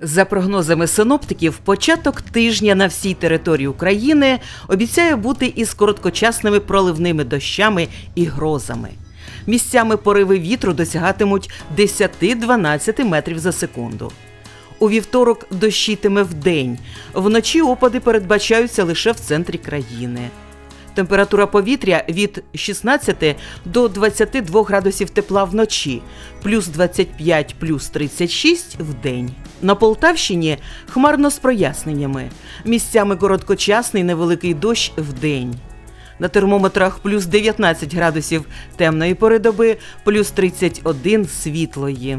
За прогнозами синоптиків, початок тижня на всій території України обіцяє бути із короткочасними проливними дощами і грозами. Місцями пориви вітру досягатимуть 10-12 метрів за секунду. У вівторок дощитиме вдень. Вночі опади передбачаються лише в центрі країни. Температура повітря від 16 до 22 градусів тепла вночі, плюс 25, плюс 36 в день. На Полтавщині хмарно з проясненнями. Місцями короткочасний невеликий дощ в день. На термометрах плюс 19 градусів темної пори доби, плюс 31 світлої.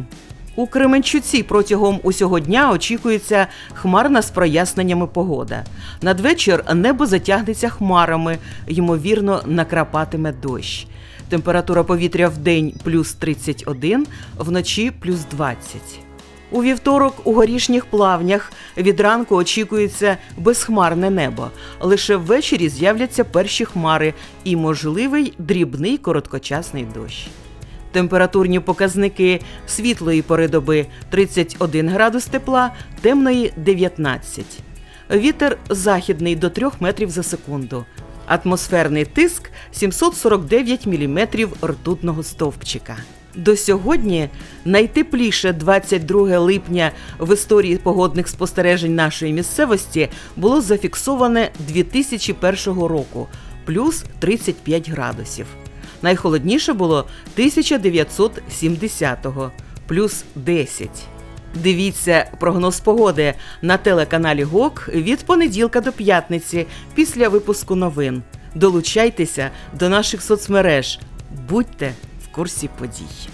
У Кременчуці протягом усього дня очікується хмарна з проясненнями погода. Надвечір небо затягнеться хмарами, ймовірно, накрапатиме дощ. Температура повітря в день плюс 31, вночі плюс 20. У вівторок у горішніх плавнях від ранку очікується безхмарне небо. Лише ввечері з'являться перші хмари і можливий дрібний короткочасний дощ. Температурні показники світлої пори доби 31 градус тепла, темної 19. Вітер західний до 3 метрів за секунду. Атмосферний тиск 749 міліметрів ртутного стовпчика. До сьогодні найтепліше 22 липня в історії погодних спостережень нашої місцевості було зафіксоване 2001 року плюс 35 градусів. Найхолодніше було 1970-го плюс 10. Дивіться прогноз погоди на телеканалі ГОК від понеділка до п'ятниці після випуску новин. Долучайтеся до наших соцмереж. Будьте в курсі подій.